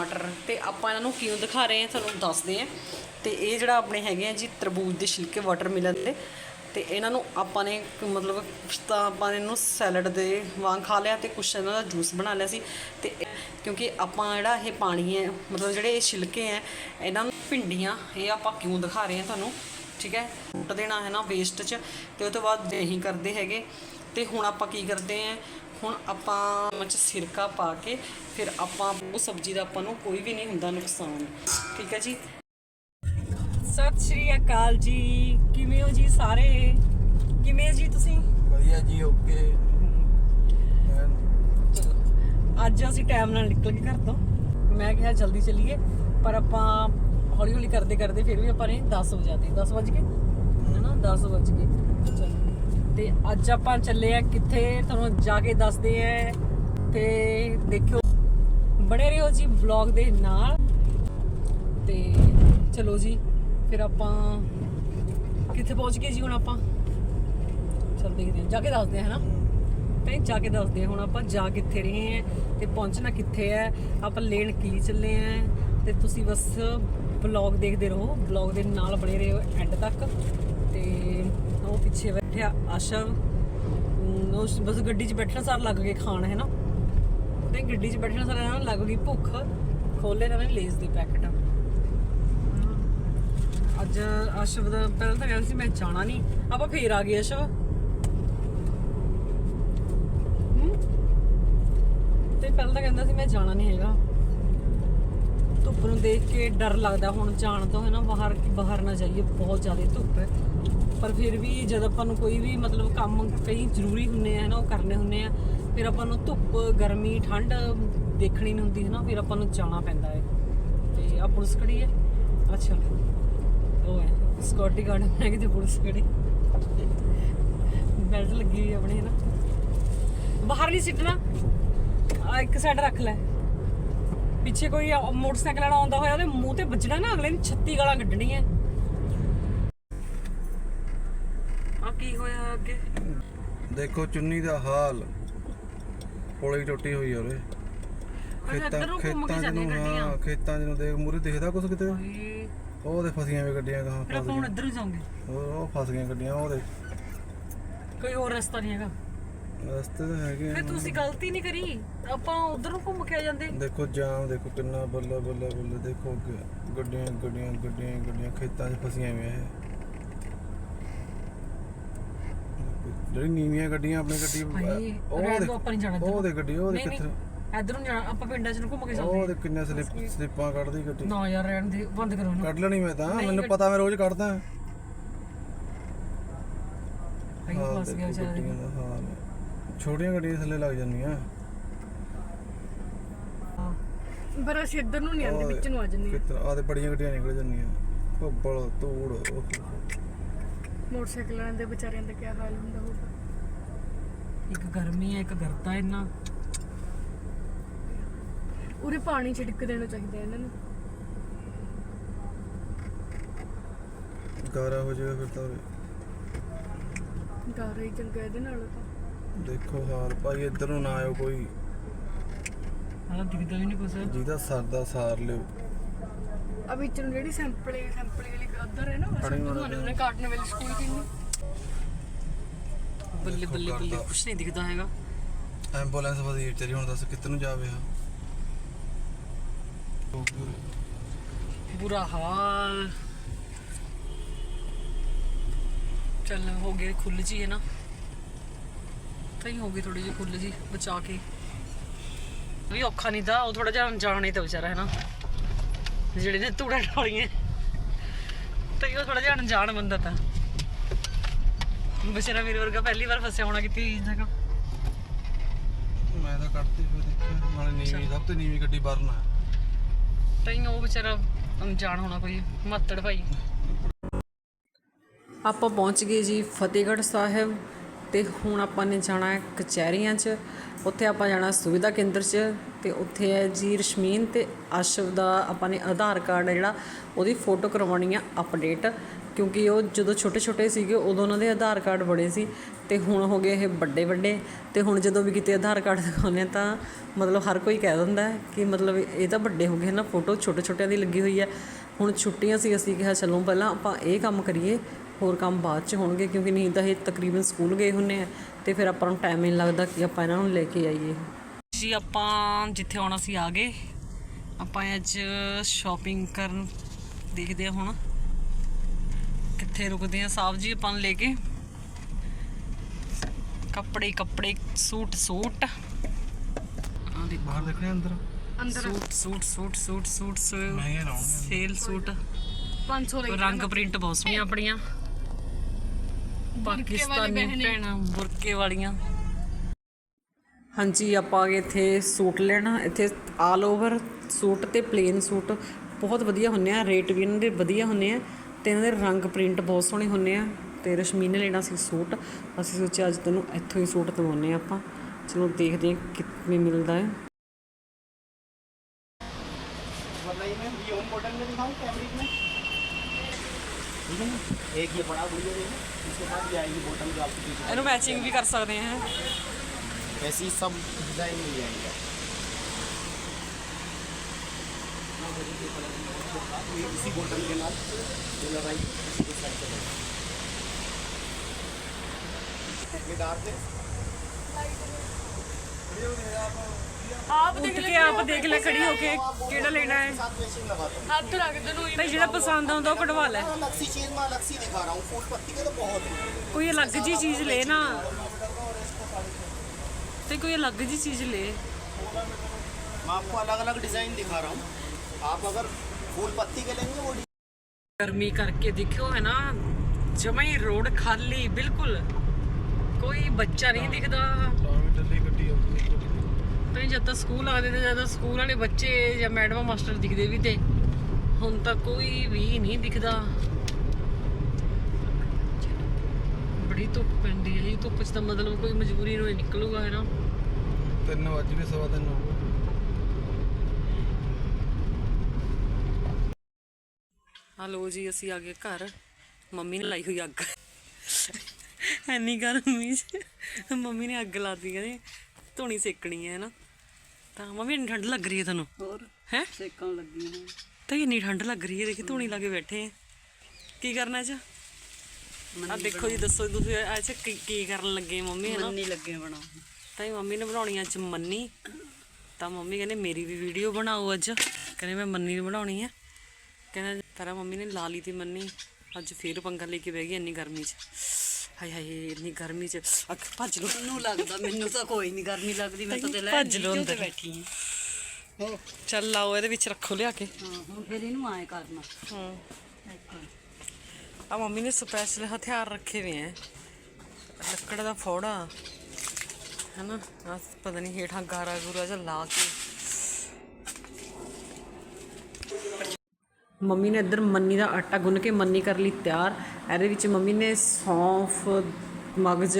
ਟਮਾਟਰ ਤੇ ਆਪਾਂ ਇਹਨਾਂ ਨੂੰ ਕਿਉਂ ਦਿਖਾ ਰਹੇ ਹਾਂ, ਤੁਹਾਨੂੰ ਦੱਸਦੇ ਹਾਂ। ਤੇ ਇਹ ਜਿਹੜਾ ਆਪਣੇ ਹੈਗੇ ਆ ਜੀ ਤਰਬੂਜ ਦੇ ਛਿਲਕੇ ਵਾਟਰਮੈਲਨ ਦੇ। ਤੇ ਇਹਨਾਂ ਨੂੰ ਆਪਾਂ ਨੇ ਮਤਲਬ ਕੁਛ ਤਾਂ ਆਪਾਂ ਨੇ ਇਹਨੂੰ ਸੈਲਡ ਦੇ ਵਾਂਗ ਖਾ ਲਿਆ ਤੇ ਕੁਛ ਇਹਨਾਂ ਦਾ ਜੂਸ ਬਣਾ ਲਿਆ ਸੀ। ਤੇ ਕਿਉਂਕਿ ਆਪਾਂ ਜਿਹੜਾ ਇਹ ਪਾਣੀ ਹੈ, ਮਤਲਬ ਜਿਹੜੇ ਇਹ ਛਿਲਕੇ ਹੈ, ਇਹਨਾਂ ਨੂੰ ਭਿੰਡੀਆਂ, ਇਹ ਆਪਾਂ ਕਿਉਂ ਦਿਖਾ ਰਹੇ ਹਾਂ ਤੁਹਾਨੂੰ, ਠੀਕ ਹੈ? ਸੁੱਟ ਦੇਣਾ ਹੈ ਨਾ ਵੇਸਟ 'ਚ। ਤੇ ਉਹ ਤੋਂ ਬਾਅਦ ਨਹੀਂ ਕਰਦੇ ਹੈਗੇ। ਤੇ ਹੁਣ ਆਪਾਂ ਕੀ ਕਰਦੇ ਹਾਂ ਹੁਣ ਆਪਾਂ ਵਿੱਚ ਸਿਰਕਾ ਪਾ ਕੇ ਫਿਰ ਆਪਾਂ ਉਹ ਸਬਜ਼ੀ ਦਾ ਆਪਾਂ ਨੂੰ ਕੋਈ ਵੀ ਨਹੀਂ ਹੁੰਦਾ ਨੁਕਸਾਨ। ਠੀਕ ਹੈ ਜੀ? ਸਤਿ ਸ਼੍ਰੀ ਅਕਾਲ ਜੀ। ਕਿਵੇਂ ਹੋ ਜੀ ਸਾਰੇ? ਕਿਵੇਂ ਹੋ ਜੀ ਤੁਸੀਂ? ਵਧੀਆ ਜੀ ਓਕੇ ਅੱਜ ਅਸੀਂ ਟਾਈਮ ਨਾਲ ਨਿਕਲ ਕੇ ਘਰ ਤੋਂ। ਮੈਂ ਕਿਹਾ ਜਲਦੀ ਚੱਲੀਏ ਪਰ ਆਪਾਂ ਹੌਲੀ ਹੌਲੀ ਕਰਦੇ ਕਰਦੇ ਫਿਰ ਵੀ ਆਪਾਂ ਨੇ 10 ਵਜੇ ਆਤੇ। 10 ਵਜ ਗਏ? ਹੈਨਾ? 10 ਵਜ ਗਏ। ਚਲੋ। ਤੇ ਅੱਜ ਆਪਾਂ ਚੱਲੇ ਆ ਕਿੱਥੇ, ਤੁਹਾਨੂੰ ਜਾ ਕੇ ਦੱਸਦੇ ਆ। ਤੇ ਦੇਖਿਓ, ਬਣੇ ਰਹੋ ਜੀ ਵਲੌਗ ਦੇ ਨਾਲ। ਤੇ ਚਲੋ ਜੀ, ਫਿਰ ਆਪਾਂ ਕਿੱਥੇ ਪਹੁੰਚ ਗਏ ਜੀ ਹੁਣ ਆਪਾਂ? ਚਲ ਦੇਖਦੇ ਹਾਂ ਜਾ ਕੇ ਦੱਸਦੇ ਹਾਂ ਹੈਨਾ? ਤੇ ਜਾ ਕੇ ਦੱਸਦੇ ਹਾਂ ਹੁਣ ਆਪਾਂ ਜਾ ਕਿੱਥੇ ਰਹੇ ਹਾਂ ਤੇ ਪਹੁੰਚਣਾ ਕਿੱਥੇ ਹੈ ਆਪਾਂ ਲੈਣ ਕੀ ਚੱਲੇ ਆ। ਤੇ ਤੁਸੀਂ ਬਸ ਵਲੌਗ ਦੇਖਦੇ ਰਹੋ ਵਲੌਗ ਦੇ ਨਾਲ ਬਣੇ ਰਹੋ ਐਂਡ ਤੱਕ। ਤੇ ਉਹ ਪਿੱਛੇ ਬੈਠਿਆ ਆਸ਼ਵ ਅਮ, ਬਸ ਗੱਡੀ 'ਚ ਬੈਠਣਾ ਸਾਰ ਲੱਗ ਗਏ ਖਾਣ ਹੈ ਨਾ? ਤੇ ਗੱਡੀ 'ਚ ਬੈਠਣਾ ਸਾਰ ਇਹਨਾਂ ਨੂੰ ਲੱਗ ਗਈ ਭੁੱਖ। ਖੋਲੇ ਇਹਨਾਂ ਨੇ ਲੇਜ਼ ਦੇ ਪੈਕਟ। ਅੱਜ ਅਸ਼ਵ ਦਾ ਪਹਿਲਾਂ ਤਾਂ ਕਹਿੰਦਾ ਸੀ ਮੈਂ ਜਾਣਾ ਨਹੀਂ। ਆਪਾਂ ਫੇਰ ਆ ਗਏ ਅਸ਼ਵ ਤੇ ਪਹਿਲਾਂ ਤਾਂ ਕਹਿੰਦਾ ਸੀ ਮੈਂ ਜਾਣਾ ਨਹੀਂ ਹੈਗਾ। ਧੁੱਪ ਨੂੰ ਦੇਖ ਕੇ ਡਰ ਲੱਗਦਾ ਹੁਣ ਜਾਣ ਤੋਂ ਹੈ ਨਾ? ਬਾਹਰ ਬਾਹਰ ਨਾ ਜਾਈਏ ਬਹੁਤ ਜ਼ਿਆਦਾ ਧੁੱਪ ਹੈ। ਪਰ ਫਿਰ ਵੀ ਜਦ ਆਪਾਂ ਨੂੰ ਕੋਈ ਵੀ ਮਤਲਬ ਕੰਮ ਕਈ ਜ਼ਰੂਰੀ ਹੁੰਨੇ ਆ ਨਾ, ਉਹ ਕਰਨੇ ਹੁੰਨੇ ਆ, ਫਿਰ ਆਪਾਂ ਨੂੰ ਧੁੱਪ, ਗਰਮੀ, ਠੰਡ ਦੇਖਣੀ ਨਹੀਂ ਹੁੰਦੀ ਹੈ ਨਾ ਫਿਰ ਆਪਾਂ ਨੂੰ ਜਾਣਾ ਪੈਂਦਾ ਹੈ। ਤੇ ਆ ਪੁਲਿਸ ਖੜੀ ਹੈ। ਅੱਛਾ। ਉਹ ਹੈ ਸਕਿਉਰਟੀ ਗਾਰਡ ਹੈ ਕਿਤੇ ਪੁਲਿਸ ਖੜੀ। ਬੈਲਟ ਲੱਗੀ ਹੋਈ ਆਪਣੇ ਹੈ ਨਾ ਬਾਹਰ ਨਹੀਂ ਸਿੱਟਣਾ ਆ ਇੱਕ ਸਾਈਡ ਰੱਖ ਲੈ। ਪਿੱਛੇ ਕੋਈ ਮੋਟਰਸਾਈਕਲ ਵਾਲਾ ਆਉਂਦਾ ਹੋਇਆ, ਉਹਦੇ ਮੂੰਹ ਤੇ ਵੱਜਣਾ ਨਾ, ਅਗਲੇ ਨੇ 36 ਗਾਲਾਂ ਕੱਢਣੀਆਂ ਆ ਕੀ ਹੋਇਆ ਅੱਗੇ? ਦੇਖੋ ਚੁੰਨੀ ਦਾ ਹਾਲ। ਪੁਲੀ ਟੁੱਟੀ ਹੋਈ ਆ ਉਰੇ। ਖੇਤਾਂ ਜਾਂਦੀਆਂ ਨੂੰ। ਹਾਂ ਖੇਤਾਂ ਨੂੰ ਦੇਖ ਮੂਰੇ ਦਿਖਦਾ ਕੁਛ ਕਿਤੇ? ਉਹ ਦੇ ਫਸੀਆਂ ਵੀ ਗੱਡੀਆਂ ਕਹਾਂ ਇੱਧਰ ਹੀ ਜਾਵਾਂਗੇ। ਉਹ ਫਸ ਗਈਆਂ ਗੱਡੀਆਂ ਉਹ ਦੇ ਕੋਈ ਹੋਰ ਰਸਤਾ ਨਹੀਂ ਹੈਗਾ। ਰਸਤੇ ਤਾਂ ਹੈਗੇ। ਫਿਰ ਤੁਸੀਂ ਗਲਤੀ ਨਹੀਂ ਕਰੀ? ਆਪਾਂ ਉਧਰ ਨੂੰ ਘੁੰਮ ਕੇ ਆ ਜਾਂਦੇ। ਦੇਖੋ ਜਾਮ ਦੇਖੋ ਕਿੰਨਾ ਬੱਲਾ ਬੱਲਾ ਬੱਲਾ। ਦੇਖੋ ਅੱਗੇ। ਗੱਡੀਆਂ ਗੱਡੀਆਂ ਗੱਡੀਆਂ ਗੱਡੀਆਂ ਖੇਤਾਂ 'ਚ ਫਸੀਆਂ ਹੋਈਆਂ ਇਹ। ਜਿਹੜੀ ਨੀਵੀਆਂ ਗੱਡੀਆਂ ਆਪਣੀ ਗੱਡੀ ਉਹ ਦੇ ਦਿਓ, ਆਪਾਂ ਨਹੀਂ ਜਾਣਾ ਇੱਧਰ ਉਹ ਦੇ ਗੱਡੀ ਉਹ ਦੇ ਨਹੀਂ ਨਹੀਂ ਕਿੱਥੇ ਇੱਧਰ ਨੂੰ ਜਾਣਾ ਆਪਾਂ ਪਿੰਡਾਂ 'ਚ ਨੂੰ ਘੁੰਮ ਕੇ ਉਹ ਚੱਲਦੇ ਦੇ ਕਿੰਨੇ ਸਲਿੱਪ ਸਲਿੱਪਾਂ ਕੱਢਦੀ ਗੱਡੀ। ਨਾ ਯਾਰ ਰਹਿਣ ਦੇ ਬੰਦ ਕਰੋ ਨਾ ਕੱਢ ਲੈਣੀ ਮੈਂ ਤਾਂ ਨਹੀਂ, ਮੈਨੂੰ ਗੱਡੀ- ਪਤਾ ਮੈਂ ਰੋਜ਼ ਕੱਢਦਾ। ਭਾਈ ਹਾਂ ਫਸ ਗਿਆ ਦੇਖੋ ਵਿਚਾਰਾ। ਗੱਡੀਆਂ ਦਾ ਹਾਲ ਛੋਟੀਆਂ ਗੱਡੀਆਂ ਥੱਲੇ ਲੱਗ ਜਾਂਦੀਆਂ। ਪਰ ਅਸੀਂ ਇੱਧਰ ਨੂੰ ਨਹੀਂ ਆਉਂਦੇ ਵਿੱਚ ਨੂੰ ਆ ਜਾਂਦੇ ਆ। ਤੇ ਬੜੀਆਂ ਗੱਡੀਆਂ ਨਿਕਲ ਜਾਂਦੀਆਂ। ਭੱਬਲ ਧੂੜ ਓਹ ਮੋਟਰਸਾਈਕਲਾਂ ਦੇ ਵਿਚਾਰਿਆਂ ਦਾ ਕੀ ਹਾਲ ਹੁੰਦਾ ਹੋਊਗਾ? ਇੱਕ ਗਰਮੀ ਹੈ ਇੱਕ ਗਰਤਾ ਇੰਨਾ। ਉਰੇ ਪਾਣੀ ਛਿੜਕ ਦੇਣਾ ਚਾਹੀਦਾ ਇਹਨਾਂ ਨੂੰ। ਗਾਰਾ ਹੋ ਜਾਏਗਾ ਫਿਰ ਤਾਂ ਉਰੇ। ਗਾਰਾ ਹੀ ਚੰਗਾ ਇਹਦੇ ਨਾਲੋਂ ਤਾਂ। ਦੇਖੋ ਹਾਲ ਭਾਈ ਇੱਧਰ ਨੂੰ ਨਾ ਆਇਓ ਕੋਈ। ਹਾਲਾ ਦਿਖਦਾ ਵੀ ਨਹੀਂ ਕੁਛ। ਜਿਹਦਾ ਸਰਦਾ ਸਾਰ ਲਿਓ। ਆ ਵਿੱਚ ਨੂੰ ਜਿਹੜੀ ਸੈਂਪਲ ਸੈਂਪਲ ਵਾਲੀ ਉਧਰ ਹੈ ਨਾ ਉਹਨੇ ਕਾਟਨ ਵਾਲੀ ਸਕੂਲ ਕਿੰਨੀ ਬੱਲੇ ਬੱਲੇ ਬੱਲੇ ਕੁਛ ਨਹੀਂ ਦਿਖਦਾ ਹੈਗਾ। ਐਂਬੂਲੈਂਸ ਫਸੀ ਵਿਚਾਰੀ ਹੁਣ ਦੱਸ ਕਿੱਧਰ ਨੂੰ ਜਾਵੇ ਆ? ਬੁਰਾ ਹਾਲ। ਚੱਲ ਹੋ ਗਏ ਖੁੱਲ ਜੀ ਹੈ ਨਾ। ਤਾਂ ਹੀ ਹੋ ਗਈ ਥੋੜੀ ਜਿਹੀ ਖੁੱਲ ਜੀ ਬਚਾ ਕੇ। ਵੀ ਔਖਾ ਨਹੀਂ ਤਾਂ ਉਹ ਥੋੜਾ ਜਿਹਾ ਅਣਜਾਣ ਹੀ ਤਾਂ ਵਿਚਾਰਾ ਹੈ ਨਾ। ਜਿਹੜੇ ਨੇ ਤੂੜਾ ਢੋਲੀਆਂ ਤਾਂ ਉਹ ਥੋੜਾ ਜਿਹਾ ਅਣਜਾਣ ਬੰਦਾ ਤਾਂ। ਵਿਚਾਰਾ ਮੇਰੇ ਵਰਗਾ ਪਹਿਲੀ ਵਾਰ ਫਸਿਆ ਹੋਣਾ ਕਿਤੇ ਇਸ ਜਗ੍ਹਾ ਮੈਂ ਤਾਂ ਕੱਢਤੀ ਫਿਰ ਦੇਖਿਆ। ਨਾਲੇ ਨੀਵੀਂ ਸਭ ਤੋਂ ਨੀਵੀਂ ਗੱਡੀ ਵਰਨਾ ਤਾਂ ਉਹ ਵਿਚਾਰਾ ਅਣਜਾਣ ਹੋਣਾ ਕੋਈ ਮੱਤੜ ਭਾਈ। ਆਪਾਂ ਪਹੁੰਚ ਗਏ ਜੀ ਫਤਿਹਗੜ੍ਹ ਸਾਹਿਬ। ਤੇ ਹੁਣ ਆਪਾਂ ਨੇ ਜਾਣਾ ਕਚਹਿਰੀਆਂ 'ਚ। ਉੱਥੇ ਆਪਾਂ ਜਾਣਾ ਸੁਵਿਧਾ ਕੇਂਦਰ 'ਚ ਤੇ ਉੱਥੇ ਹੈ ਜੀ ਰਸ਼ਮੀਨ ਤੇ ਆਸ਼ਵ ਦਾ ਆਪਾਂ ਨੇ ਆਧਾਰ ਕਾਰਡ ਹੈ ਜਿਹੜਾ, ਉਹਦੀ ਫੋਟੋ ਕਰਵਾਉਣੀ ਆ ਅਪਡੇਟ। ਕਿਉਂਕਿ ਉਹ ਜਦੋਂ ਛੋਟੇ ਛੋਟੇ ਸੀਗੇ, ਉਦੋਂ ਉਹਨਾਂ ਦੇ ਆਧਾਰ ਕਾਰਡ ਬੜੇ ਸੀ ਤੇ ਹੁਣ ਹੋ ਗਏ ਇਹ ਵੱਡੇ ਵੱਡੇ ਤੇ ਹੁਣ ਜਦੋਂ ਵੀ ਕਿਤੇ ਆਧਾਰ ਕਾਰਡ ਦਿਖਾਉਂਦੇ ਆ ਤਾਂ ਮਤਲਬ ਹਰ ਕੋਈ ਕਹਿ ਦਿੰਦਾ ਕਿ ਮਤਲਬ ਇਹ ਤਾਂ ਵੱਡੇ ਹੋ ਗਏ ਨਾ ਫੋਟੋ ਛੋਟੇ ਛੋਟਿਆਂ ਦੀ ਲੱਗੀ ਹੋਈ ਹੈ। ਹੁਣ ਛੁੱਟੀਆਂ ਸੀ, ਅਸੀਂ ਕਿਹਾ, ਚਲੋ, ਪਹਿਲਾਂ ਆਪਾਂ ਇਹ ਕੰਮ ਕਰੀਏ ਹੋਰ ਕੰਮ ਬਾਅਦ ਚ ਹੋਣਗੇ ਕਿਉਂਕਿ ਨਹੀਂ ਤਾਂ ਇਹ ਤਕਰੀਬਨ ਸਕੂਲ ਗਏ ਹੁੰਨੇ ਆ ਤੇ ਫਿਰ ਆਪਾਂ ਨੂੰ ਟਾਈਮ ਨਹੀਂ ਲੱਗਦਾ ਕਿ ਆਪਾਂ ਇਹਨਾਂ ਨੂੰ ਲੈ ਕੇ ਆਈਏ। ਜੀ ਆਪਾਂ ਜਿੱਥੇ ਆਉਣਾ ਸੀ ਆ ਗਏ ਆਪਾਂ ਅੱਜ ਸ਼ਾਪਿੰਗ ਕਰਨ ਦੇਖਦੇ ਆ ਹੁਣ। ਕਿੱਥੇ ਰੁਕਦੇ ਆ ਸਾਹਿਬ ਜੀ ਆਪਾਂ ਨੂੰ ਲੈ ਕੇ। ਕੱਪੜੇ ਕੱਪੜੇ ਸੂਟ ਸੂਟ। ਆ ਦੇਖੋ। ਬਾਹਰ ਦੇਖਣੇ ਅੰਦਰ? ਅੰਦਰ। Suit suit suit suit suit sale suit. 500 ਲਈ। ਰੰਗ ਪ੍ਰਿੰਟ ਬਹੁਤ ਸੋਹਣੀਆਂ ਆਪਣੀਆਂ। ਪਾਕਿਸਤਾਨੀ ਭੈਣਾਂ ਬੁਰਕੇ ਵਾਲੀਆਂ ਹਾਂਜੀ ਆਪਾਂ ਆ ਗਏ ਇੱਥੇ ਸੂਟ ਲੈਣਾ ਇੱਥੇ ਆਲ ਓਵਰ ਸੂਟ ਤੇ ਪਲੇਨ ਸੂਟ ਬਹੁਤ ਵਧੀਆ ਹੁੰਨੇ ਆ ਰੇਟ ਵੀ ਇਹਨਾਂ ਦੇ ਵਧੀਆ ਹੁੰਨੇ ਆ ਤੇ ਇਹਨਾਂ ਦੇ ਰੰਗ ਪ੍ਰਿੰਟ ਬਹੁਤ ਸੋਹਣੇ ਹੁੰਨੇ ਆ ਤੇ ਰਸ਼ਮੀ ਨੇ ਲੈਣਾ ਸੀ ਸੂਟ ਅਸੀਂ ਸੋਚਿਆ ਅੱਜ ਤੈਨੂੰ ਇੱਥੋਂ ਹੀ ਸੂਟ ਦਵਾਉਨੇ ਆ ਆਪਾਂ ਚਲੋ ਦੇਖਦੇ ਹਾਂ ਕਿੰਨੇ ਮਿਲਦਾ ਹੈ बताइए मैम ये होम कॉटन में दिखाऊँ कैमरिक में है ना? एक ये बड़ा गुड़िया देगा इसके बाद ये आएगी बॉटम जो आपके पीछे इन्हें मैचिंग भी कर सकते हैं। ऐसी सब डिज़ाइन मिल जाएँगे। इसी बॉटम के नाल जो लड़ाई इसी के साइड से ये डार्क है ਆਪ ਉੱਠ ਕੇ ਆਪ ਦੇਖ ਲੈ ਖੜੀ ਹੋ ਕੇ ਕਿਹੜਾ ਲੈਣਾ ਹੈ साथ मैचिंग लगाता हूँ ਹੱਥ ਰੱਖ ਦੇ ਨੂੰ ਤੇ ਜਿਹੜਾ ਪਸੰਦ ਆਉਂਦਾ ਉਹ ਕਢਵਾ ਲੈ अलग सी चीज़ मैं अलग सी दिखा रहा हूँ फूल पत्ती के तो बहुत है ਕੋਈ ਅਲੱਗ ਜੀ ਚੀਜ਼ ਲੈ ਨਾ ਤੇ ਕੋਈ ਅਲੱਗ ਜੀ ਚੀਜ਼ ਲੈ मैं आपको अलग अलग डिज़ाइन दिखा रहा हूँ आप अगर फूल पत्ती के लेंगे वो ਗਰਮੀ ਕਰਕੇ ਦੇਖਿਓ ਹੈ ਨਾ ਜਮਾਂ ਹੀ ਰੋਡ ਖਾਲੀ ਬਿਲਕੁਲ ਕੋਈ ਬੱਚਾ ਨਹੀਂ ਦਿਖਦਾ ਲਾਵੀ ਡੱਲੀ ਗੱਡੀ ਆਉਂਦੀ ਤਾਂ ਜਦ ਤੱਕ ਸਕੂਲ ਆਉਂਦੇ ਤੇ ਜਦ ਸਕੂਲ ਵਾਲੇ ਬੱਚੇ ਜਾਂ ਮੈਡਮ ਮਾਸਟਰ ਦਿਖਦੇ ਵੀ ਤੇ ਹੁਣ ਤਾਂ ਕੋਈ ਵੀ ਨਹੀਂ ਦਿਖਦਾ। ਬੜੀ ਧੁੱਪ ਪੈਂਦੀ ਹੈ ਜੀ ਧੁੱਪ 'ਚ ਤਾਂ ਮਤਲਬ ਕੋਈ ਮਜਬੂਰੀ ਨੂੰ ਹੀ ਨਿਕਲੂਗਾ ਹੈ ਨਾ? ਤਿੰਨ ਵੱਜ ਕੇ ਸਵਾ ਤਿੰਨ ਹੋ ਗਏ। ਹਲੋ ਜੀ ਅਸੀਂ ਆ ਗਏ ਘਰ। ਮੰਮੀ ਨੇ ਲਾਈ ਹੋਈ ਅੱਗ। ਐਨੀ ਗਰਮੀ ਚ ਮੰਮੀ ਨੇ ਅੱਗ ਲਾਤੀ ਕਹਿੰਦੇ ਧੂਣੀ ਸੇਕਣੀ ਹੈ ਨਾ ਤਾਂ ਮੰਮੀ ਇੰਨੀ ਠੰਡ ਲੱਗ ਰਹੀ ਹੈ ਤੁਹਾਨੂੰ? ਹੋਰ? ਹੈ? ਸੇਕਣ ਲੱਗੀ ਹਾਂ। ਤਾਂ ਇੰਨੀ ਠੰਡ ਲੱਗ ਰਹੀ ਹੈ ਦੇਖੀ ਧੂਣੀ ਲਾ ਕੇ ਬੈਠੇ ਆ ਕੀ ਕਰਨਾ ਚ ਆ ਦੇਖੋ ਜੀ ਦੱਸੋ ਤੁਸੀਂ ਅੱਜ ਕੀ ਕੀ ਕਰਨ ਲੱਗੇ ਮੰਮੀ ਹੈ ਨਾ ਮੰਨੀ ਲੱਗੇ ਬਣਾਉਣ ਤਾਂ ਹੀ ਮੰਮੀ ਨੇ ਬਣਾਉਣੀ ਅੱਜ ਮੰਨੀ। ਤਾਂ ਮੰਮੀ ਕਹਿੰਦੇ ਮੇਰੀ ਵੀ ਵੀਡੀਓ ਬਣਾਓ ਅੱਜ। ਕਹਿੰਦੇ ਮੈਂ ਮੰਨੀ ਨੂੰ ਬਣਾਉਣੀ ਹੈ ਕਹਿੰਦਾ ਤੇਰਾ ਮੰਮੀ ਨੇ ਲਾ ਲਈ ਤੀ ਮੰਨੀ। ਅੱਜ ਫੇਰ ਪੰਗਾ ਲੈ ਕੇ ਬਹਿ ਗਈ ਇੰਨੀ ਗਰਮੀ 'ਚ। ਹਾਏ ਹਾਏ ਇੰਨੀ ਗਰਮੀ 'ਚ ਅੱਖ ਭੱਜ ਲੋ। ਮੈਨੂੰ ਲੱਗਦਾ ਮੈਨੂੰ ਤਾਂ ਕੋਈ ਨਹੀਂ ਗਰਮੀ ਲੱਗਦੀ ਮੈਂ ਤਾਂ ਤੇ ਲੈ ਭੱਜ ਲਓ ਅੰਦਰ। ਬੈਠੀ ਹਾਂ ਹੋ ਚੱਲ ਲਾਓ ਇਹਦੇ ਵਿੱਚ ਰੱਖੋ ਲਿਆ ਕੇ। ਹਾਂ ਹੁਣ ਫਿਰ ਇਹਨੂੰ ਆਏ ਕਰਨਾ। ਹਾਂ। ਇੱਥੇ। ਆ ਮੰਮੀ ਨੇ ਸਪੈਸ਼ਲ ਹਥਿਆਰ ਰੱਖੇ ਹੋਏ ਐ। ਲੱਕੜ ਦਾ ਫੋੜਾ। ਹੈਨਾ ਆ ਪਤਾ ਨਹੀਂ ਹੇਠਾਂ ਗਾਰਾ ਗੂਰਾ ਜਿਹਾ ਲਾ ਕੇ। ਮੰਮੀ ਨੇ ਇੱਧਰ ਮੰਨੀ ਦਾ ਆਟਾ ਗੁੰਨ ਕੇ ਮੰਨੀ ਕਰ ਲਈ ਤਿਆਰ। ਇਹਦੇ ਵਿੱਚ ਮੰਮੀ ਨੇ ਸੌਂਫ, ਮਗਜ਼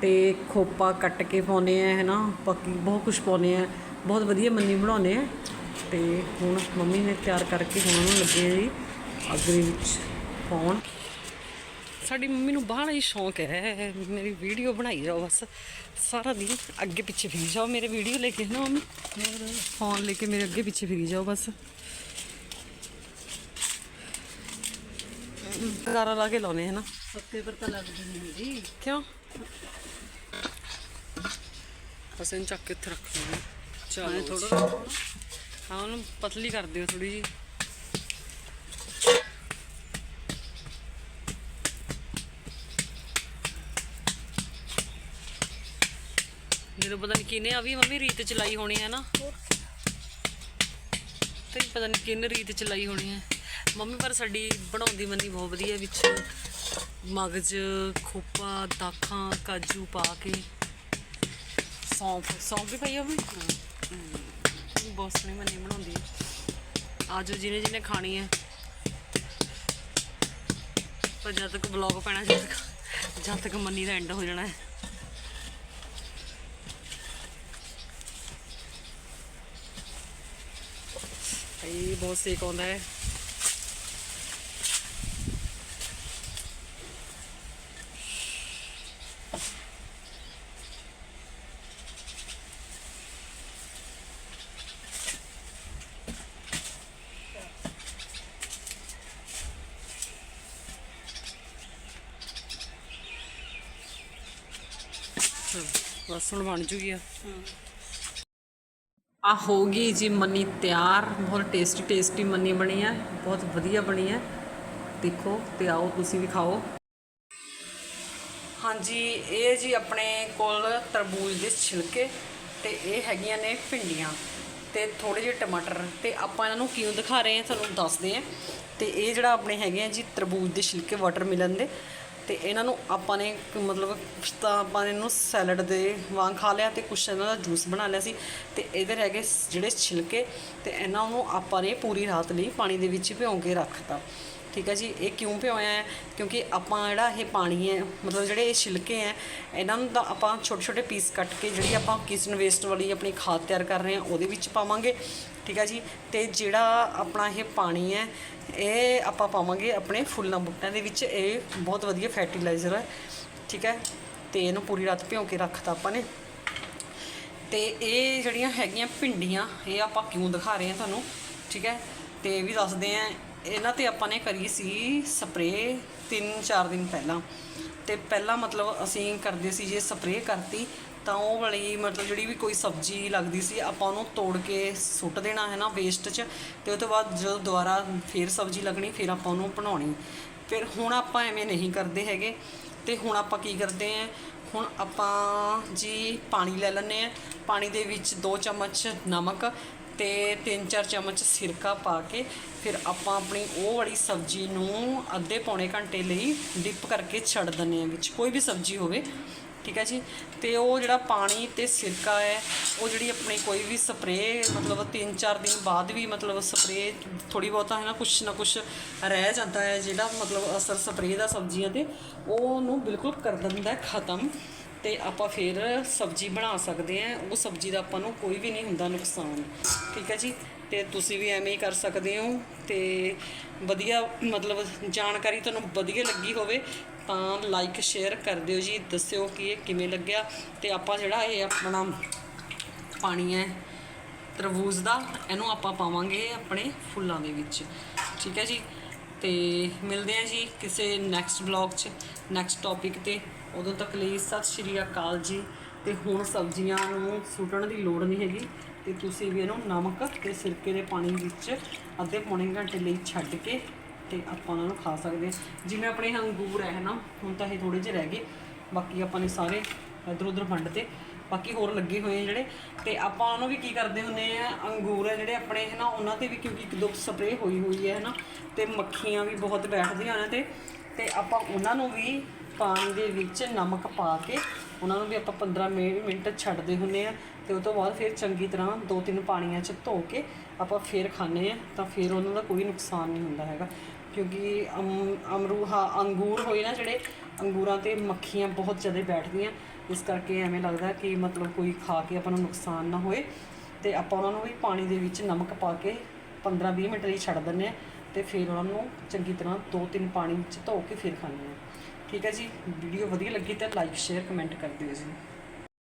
ਤੇ ਖੋਪਾ ਕੱਟ ਕੇ ਪਾਉਨੇ ਆ, ਹੈਨਾ? ਪੱਕੀ ਬਹੁਤ ਕੁਝ ਪਾਉਨੇ ਆ। ਬਹੁਤ ਵਧੀਆ ਮੰਨੀ ਬਣਾਉਨੇ ਆ। ਤੇ ਹੁਣ ਮੰਮੀ ਨੇ ਤਿਆਰ ਕਰਕੇ ਹੁਣ ਉਹਨੂੰ ਲੱਗੇ ਆ ਜੀ ਅੱਗ ਦੇ ਵਿੱਚ ਪਾਉਣ। ਸਾਡੀ ਮੰਮੀ ਨੂੰ ਬਾਹਲਾ ਹੀ ਸ਼ੌਂਕ ਹੈ। ਮੇਰੀ ਵੀਡੀਓ ਬਣਾਈ ਜਾਓ ਬਸ। ਸਾਰਾ ਦਿਨ ਅੱਗੇ ਪਿੱਛੇ ਫਿਰੀ ਜਾਓ। ਮੇਰੇ ਵੀਡੀਓ ਲੈ ਕੇ ਨਾ ਮੰਮੀ। ਫੋਨ ਲੈ ਕੇ ਮੇਰੇ ਅੱਗੇ ਪਿੱਛੇ ਫਿਰੀ ਜਾਓ ਬਸ। ਗਾਰਾ ਲਾ ਕੇ ਲਾਉਨੇ ਹੈ ਨਾ ਪੱਕੇ ਪਰ ਤਾਂ ਲੱਗਦੀ ਨਹੀਂ ਹੁੰਦੀ ਕਿਉਂ? ਇਹਨੂੰ ਚੱਕ ਕੇ ਉੱਥੇ ਰੱਖ ਲਵਾਂਗੇ ਚਲੋ ਥੋੜਾ ਹਾਂ ਉਹਨੂੰ ਪਤਲੀ ਕਰ ਦਿਓ ਥੋੜੀ ਜੀ ਜਦੋਂ ਪਤਾ ਨਹੀਂ ਕਿਨੇ ਆ ਵੀ ਮੰਮੀ ਰੀਤ ਚਲਾਈ ਹੋਣੀ ਹੈ ਨਾ। ਤੇ ਪਤਾ ਨਹੀਂ ਕਿੰਨ ਰੀਤ ਚਲਾਈ ਹੋਣੀ ਹੈ। ਮੰਮੀ ਪਰ ਸਾਡੀ ਬਣਾਉਂਦੀ ਮੰਨੀ ਬਹੁਤ ਵਧੀਆ ਵਿੱਚ ਮਗਜ਼ ਖੋਪਾ ਦਾਖਾਂ ਕਾਜੂ ਪਾ ਕੇ। ਸੌਂਫ ਸੌਂਫ ਵੀ ਪਾਈ ਹੋਵੇ ਬਹੁਤ ਸੋਹਣੀ ਮੰਨੀ ਬਣਾਉਂਦੀ ਹੈ ਆਜੋ ਜਿਹਨੇ ਜਿਹਨੇ ਖਾਣੀ ਹੈ ਪਰ ਜਦ ਤੱਕ ਬਲੌਗ ਪੈਣਾ ਜਦ ਤੱਕ ਜਦ ਤੱਕ ਮੰਨੀ ਦਾ ਐਂਡ ਹੋ ਜਾਣਾ ਹੈ। ਇਹ ਬਹੁਤ ਸੇਕ ਆਉਂਦਾ ਹੈ। ਬਸ ਹੁਣ ਬਣ ਜੂਗੀ ਆ। ਆ ਹੋ ਗਈ ਜੀ ਮੰਨੀ ਤਿਆਰ, ਬਹੁਤ ਟੇਸਟੀ ਟੇਸਟੀ ਮੰਨੀ ਬਣੀ ਹੈ ਬਹੁਤ ਵਧੀਆ ਬਣੀ ਹੈ ਦੇਖੋ ਤੇ ਆਓ, ਤੁਸੀਂ ਵੀ ਖਾਓ। ਹਾਂਜੀ, ਇਹ ਜੀ ਆਪਣੇ ਕੋਲ ਤਰਬੂਜ ਦੇ ਛਿਲਕੇ ਤੇ ਇਹ ਹੈਗੀਆਂ ਨੇ ਭਿੰਡੀਆਂ ਤੇ ਥੋੜੇ ਜਿਹੇ ਟਮਾਟਰ ਤੇ ਆਪਾਂ ਇਹਨਾਂ ਨੂੰ ਕਿਉਂ ਦਿਖਾ ਰਹੇ ਹਾਂ, ਤੁਹਾਨੂੰ ਦੱਸਦੇ ਹਾਂ। ਤੇ ਇਹ ਜਿਹੜਾ ਆਪਣੇ ਹੈਗੇ ਆ ਜੀ ਤਰਬੂਜ ਦੇ ਛਿਲਕੇ ਵਾਟਰਮੈਲਨ ਦੇ। ਤੇ ਇਹਨਾਂ ਨੂੰ ਆਪਾਂ ਨੇ ਮਤਲਬ ਕੁਛ ਤਾਂ ਆਪਾਂ ਨੇ ਇਹਨੂੰ ਸੈਲਡ ਦੇ ਵਾਂਗ ਖਾ ਲਿਆ ਤੇ ਕੁਛ ਇਹਨਾਂ ਦਾ ਜੂਸ ਬਣਾ ਲਿਆ ਸੀ ਤੇ ਇਹਦੇ ਰਹਿ ਗਏ ਜਿਹੜੇ ਛਿਲਕੇ ਤੇ ਇਹਨਾਂ ਨੂੰ ਆਪਾਂ ਨੇ ਪੂਰੀ ਰਾਤ ਲਈ ਪਾਣੀ ਦੇ ਵਿੱਚ ਭਿਉਂ ਕੇ ਰੱਖਤਾ। ਠੀਕ ਹੈ ਜੀ? ਇਹ ਕਿਉਂ ਭਿਓਇਆ ਹੈ ਕਿਉਂਕਿ ਆਪਾਂ ਜਿਹੜਾ ਇਹ ਪਾਣੀ ਹੈ, ਮਤਲਬ ਜਿਹੜੇ ਇਹ ਛਿਲਕੇ ਹੈ, ਇਹਨਾਂ ਨੂੰ ਤਾਂ ਆਪਾਂ ਛੋਟੇ ਛੋਟੇ ਪੀਸ ਕੱਟ ਕੇ ਜਿਹੜੀ ਆਪਾਂ ਕਿਚਨ ਵੇਸਟ ਵਾਲੀ ਆਪਣੀ ਖਾਦ ਤਿਆਰ ਕਰ ਰਹੇ ਹਾਂ, ਉਹਦੇ ਵਿੱਚ ਪਾਵਾਂਗੇ। ਠੀਕ ਹੈ ਜੀ? ਤੇ ਜਿਹੜਾ ਆਪਣਾ ਇਹ ਪਾਣੀ ਹੈ, ਇਹ ਆਪਾਂ ਪਾਵਾਂਗੇ ਆਪਣੇ ਫੁੱਲਾਂ ਬੂਟਿਆਂ ਦੇ ਵਿੱਚ। ਇਹ ਬਹੁਤ ਵਧੀਆ ਫਰਟੀਲਾਈਜ਼ਰ ਹੈ, ਠੀਕ ਹੈ? ਤੇ ਇਹਨੂੰ ਪੂਰੀ ਰਾਤ ਭਿਉਂ ਕੇ ਰੱਖਤਾ ਆਪਾਂ ਨੇ। ਤੇ ਇਹ ਜਿਹੜੀਆਂ ਹੈਗੀਆਂ ਭਿੰਡੀਆਂ, ਇਹ ਆਪਾਂ ਕਿਉਂ ਦਿਖਾ ਰਹੇ ਹਾਂ ਤੁਹਾਨੂੰ, ਠੀਕ ਹੈ? ਤੇ ਇਹ ਵੀ ਦੱਸਦੇ ਆ ਇਹਨਾਂ ਤੇ ਆਪਾਂ ਨੇ ਕਰੀ ਸੀ ਸਪਰੇਅ 3-4 ਦਿਨ ਪਹਿਲਾਂ। ਤੇ ਪਹਿਲਾਂ ਮਤਲਬ ਅਸੀਂ ਕਰਦੇ ਸੀ ਜੇ ਸਪਰੇਅ ਕਰਤੀ ਤਾਂ ਉਹ ਵਾਲੀ ਮਤਲਬ ਜਿਹੜੀ ਵੀ ਕੋਈ ਸਬਜ਼ੀ ਲੱਗਦੀ ਸੀ, ਆਪਾਂ ਉਹਨੂੰ ਤੋੜ ਕੇ ਸੁੱਟ ਦੇਣਾ ਹੈ ਨਾ ਵੇਸਟ 'ਚ ਤੇ ਉਹ ਤੋਂ ਬਾਅਦ ਜਦੋਂ ਦੁਬਾਰਾ ਫੇਰ ਸਬਜ਼ੀ ਲੱਗਣੀ, ਫਿਰ ਆਪਾਂ ਉਹਨੂੰ ਬਣਾਉਣੀ। ਫਿਰ ਹੁਣ ਆਪਾਂ ਐਵੇਂ ਨਹੀਂ ਕਰਦੇ ਹੈਗੇ। ਤੇ ਹੁਣ ਆਪਾਂ ਕੀ ਕਰਦੇ ਆਂ ਹੁਣ ਆਪਾਂ ਜੀ ਪਾਣੀ ਲੈ ਲੈਂਦੇ ਆ ਪਾਣੀ ਦੇ ਵਿੱਚ 2 ਚਮਚ ਨਮਕ ਤੇ 3-4 ਚਮਚ ਸਿਰਕਾ ਪਾ ਕੇ ਫਿਰ ਆਪਾਂ ਆਪਣੀ ਉਹ ਵਾਲੀ ਸਬਜ਼ੀ ਨੂੰ ਅੱਧੇ ਪੌਣੇ ਘੰਟੇ ਲਈ ਡਿਪ ਕਰਕੇ ਛੱਡ ਦਿੰਦੇ ਆ ਵਿੱਚ। ਕੋਈ ਵੀ ਸਬਜ਼ੀ ਹੋਵੇ। ਠੀਕ ਹੈ ਜੀ? ਤੇ ਉਹ ਜਿਹੜਾ ਪਾਣੀ ਤੇ ਸਿਰਕਾ ਹੈ, ਉਹ ਜਿਹੜੀ ਆਪਣੀ ਕੋਈ ਵੀ ਸਪਰੇਅ, ਮਤਲਬ 3-4 ਦਿਨ ਬਾਅਦ ਵੀ ਮਤਲਬ ਸਪਰੇਅ ਥੋੜੀ ਬਹੁਤਾ ਹੈ ਨਾ, ਕੁਛ ਨਾ ਕੁਛ ਰਹਿ ਜਾਂਦਾ ਹੈ, ਜਿਹੜਾ ਮਤਲਬ ਅਸਰ ਸਪਰੇਅ ਦਾ ਸਬਜ਼ੀਆਂ ਤੇ, ਉਹਨੂੰ ਬਿਲਕੁਲ ਕਰ ਦਿੰਦਾ ਖਤਮ। ਤੇ ਆਪਾਂ ਫਿਰ ਸਬਜ਼ੀ ਬਣਾ ਸਕਦੇ ਹਾਂ, ਉਹ ਸਬਜ਼ੀ ਦਾ ਆਪਾਂ ਨੂੰ ਕੋਈ ਵੀ ਨਹੀਂ ਹੁੰਦਾ ਨੁਕਸਾਨ। ਠੀਕ ਹੈ ਜੀ? ਤੇ ਤੁਸੀਂ ਵੀ ਐਵੇਂ ਹੀ ਕਰ ਸਕਦੇ ਹੋ। ਤੇ ਵਧੀਆ ਮਤਲਬ ਜਾਣਕਾਰੀ ਤੁਹਾਨੂੰ ਵਧੀਆ ਲੱਗੀ ਹੋਵੇ ਤਾਂ ਲਾਈਕ ਸ਼ੇਅਰ ਕਰ ਦਿਓ ਜੀ, ਦੱਸਿਓ ਕਿ ਇਹ ਕਿਵੇਂ ਲੱਗਿਆ ਤੇ ਆਪਾਂ ਜਿਹੜਾ ਇਹ ਆਪਣਾ ਪਾਣੀ ਹੈ, ਤਰਬੂਜ ਦਾ, ਇਹਨੂੰ ਆਪਾਂ ਪਾਵਾਂਗੇ ਆਪਣੇ ਫੁੱਲਾਂ ਦੇ ਵਿੱਚ। ਠੀਕ ਹੈ ਜੀ? ਤੇ ਮਿਲਦੇ ਹਾਂ ਜੀ ਕਿਸੇ ਨੈਕਸਟ ਵਲੌਗ 'ਚ ਨੈਕਸਟ ਟੌਪਿਕ ਤੇ। ਉਦੋਂ ਤੱਕ ਲਈ ਸਤਿ ਸ਼੍ਰੀ ਅਕਾਲ ਜੀ। ਤੇ ਹੁਣ ਸਬਜ਼ੀਆਂ ਨੂੰ ਸੁੱਟਣ ਦੀ ਲੋੜ ਨਹੀਂ ਹੈਗੀ ਤੇ ਤੁਸੀਂ ਵੀ ਇਹਨੂੰ ਨਮਕ ਤੇ ਸਿਰਕੇ ਦੇ ਪਾਣੀ ਵਿੱਚ ਅੱਧੇ ਪੌਣੇ ਘੰਟੇ ਲਈ ਛੱਡ ਕੇ ਤੇ ਆਪਾਂ ਉਹਨਾਂ ਨੂੰ ਖਾ ਸਕਦੇ ਹਾਂ। ਜਿਵੇਂ ਆਪਣੇ ਇਹ ਅੰਗੂਰ ਹੈ ਨਾ ਹੁਣ ਤਾਂ ਇਹ ਥੋੜੇ ਜਿਹੇ ਰਹਿ ਗਏ। ਬਾਕੀ ਆਪਾਂ ਨੇ ਸਾਰੇ ਇਧਰ ਉਧਰ ਫੰਡ ਤੇ। ਬਾਕੀ ਹੋਰ ਲੱਗੇ ਹੋਏ ਆ ਜਿਹੜੇ। ਤੇ ਆਪਾਂ ਉਹਨੂੰ ਵੀ ਕੀ ਕਰਦੇ ਹੁੰਨੇ ਆ, ਅੰਗੂਰ ਹੈ ਜਿਹੜੇ ਆਪਣੇ ਹੈ ਨਾ ਉਹਨਾਂ ਤੇ ਵੀ ਕਿਉਂਕਿ ਇੱਕ ਦੋ ਸਪਰੇਅ ਹੋਈ ਹੋਈ ਹੈ ਨਾ ਤੇ ਮੱਖੀਆਂ ਵੀ ਬਹੁਤ ਬੈਠਦੀਆਂ ਉਹਨਾਂ ਤੇ। ਤੇ ਆਪਾਂ ਉਹਨਾਂ ਨੂੰ ਵੀ ਪਾਣੀ ਦੇ ਵਿੱਚ ਨਮਕ ਪਾ ਕੇ ਉਹਨਾਂ ਨੂੰ ਵੀ ਆਪਾਂ 15 ਮਿੰ- ਮਿੰਟ ਛੱਡਦੇ ਹੁੰਨੇ ਆ। ਤੇ ਉਸ ਤੋਂ ਬਾਅਦ ਫਿਰ ਚੰਗੀ ਤਰ੍ਹਾਂ ਦੋ ਤਿੰਨ ਪਾਣੀਆਂ 'ਚ ਧੋ ਕੇ ਆਪਾਂ ਫਿਰ ਖਾਂਦੇ ਆ। ਤਾਂ ਫਿਰ ਉਹਨਾਂ ਦਾ ਕੋਈ ਨੁਕਸਾਨ ਨਹੀਂ ਹੁੰਦਾ ਹੈਗਾ। ਕਿਉਂਕਿ ਅਮ- ਅਮਰੂਹਾ ਅੰਗੂਰ ਹੋਏ ਨਾ ਜਿਹੜੇ, ਅੰਗੂਰਾਂ ਤੇ ਮੱਖੀਆਂ ਬਹੁਤ ਜ਼ਿਆਦਾ ਬੈਠਦੀਆਂ। ਇਸ ਕਰਕੇ ਐਵੇਂ ਲੱਗਦਾ ਕਿ ਮਤਲਬ ਕੋਈ ਖਾ ਕੇ ਆਪਾਂ ਨੂੰ ਨੁਕਸਾਨ ਨਾ ਹੋਏ। ਤੇ ਆਪਾਂ ਉਹਨਾਂ ਨੂੰ ਵੀ ਪਾਣੀ ਦੇ ਵਿੱਚ ਨਮਕ ਪਾ ਕੇ 15-20 ਮਿੰਟ ਲਈ ਛੱਡ ਦਿੰਦੇ ਆ ਤੇ ਫਿਰ ਉਹਨਾਂ ਨੂੰ ਚੰਗੀ ਤਰ੍ਹਾਂ ਦੋ ਤਿੰਨ ਪਾਣੀ ਵਿੱਚ ਧੋ ਕੇ ਫਿਰ ਖਾਂਦੇ ਆ ਠੀਕ ਹੈ ਜੀ, ਵੀਡੀਓ ਵਧੀਆ ਲੱਗੀ ਤਾਂ ਲਾਈਕ ਸ਼ੇਅਰ ਕਮੈਂਟ ਕਰ ਦਿਓ ਜੀ।